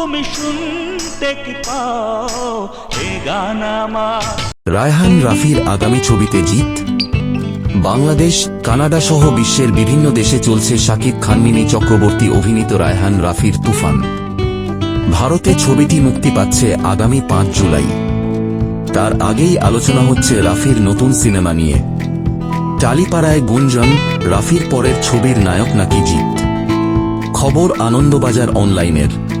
তুমি শুনতে কি পাও? এ গান রায়হান রাফির আগামী ছবিতে জিত। বাংলাদেশ, কানাডা সহ বিশ্বের বিভিন্ন দেশে চলছে শাকিব খান মিনি চক্রবর্তী অভিনীত রায়হান রাফির তুফান। ভারতে ছবিটি মুক্তি পাচ্ছে আগামী পাঁচ জুলাই। তার আগেই আলোচনা হচ্ছে রাফির নতুন সিনেমা নিয়ে। টালিপাড়ায় গুঞ্জন, রাফির পরের ছবির নায়ক নাকি জিত? খবর আনন্দবাজার অনলাইনের।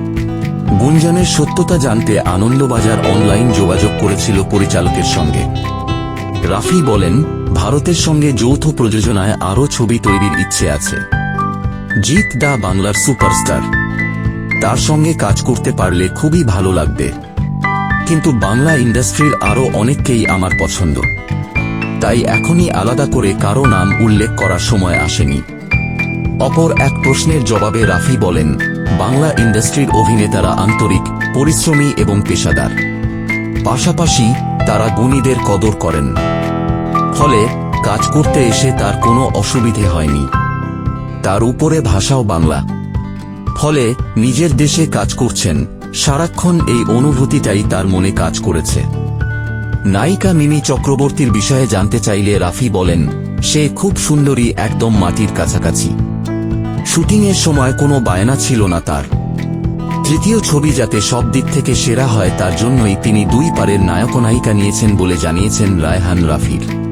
গুঞ্জনের সত্যতা জানতে আনন্দবাজার অনলাইন যোগাযোগ করেছিল পরিচালকের সঙ্গে। রাফি বলেন, ভারতের সঙ্গে যৌথ প্রযোজনায় আরও ছবি তৈরির ইচ্ছে আছে। জিৎ দা বাংলার সুপারস্টার। তার সঙ্গে কাজ করতে পারলে খুবই ভালো লাগবে। কিন্তু বাংলা ইন্ডাস্ট্রির আরও অনেককেই আমার পছন্দ। তাই এখনই আলাদা করে কারও নাম উল্লেখ করার সময় আসেনি। অপর এক প্রশ্নের জবাবে রাফি বলেন বাংলা ইন্ডাস্ট্রির অভিনেতারা আন্তরিক, পরিশ্রমী এবং পেশাদার। পাশাপাশি তারা গুণীদের কদর করেন। ফলে কাজ করতে এসে তার কোনো অসুবিধে হয়নি। তার উপরে ভাষাও বাংলা। ফলে নিজের দেশে কাজ করছেন, সারাক্ষণ এই অনুভূতিটাই তার মনে কাজ করেছে। নায়িকা মিমি চক্রবর্তীর বিষয়ে জানতে চাইলে রাফি বলেন, সে খুব সুন্দরী, একদম মাটির কাছাকাছি। শুটিংয়ের সময় কোনো বায়না ছিল না তার। তৃতীয় ছবি যাতে সব দিক থেকে সেরা হয় তার জন্যই তিনি দুই পারের নায়ক নায়িকা নিয়েছেন বলে জানিয়েছেন রায়হান রাফির।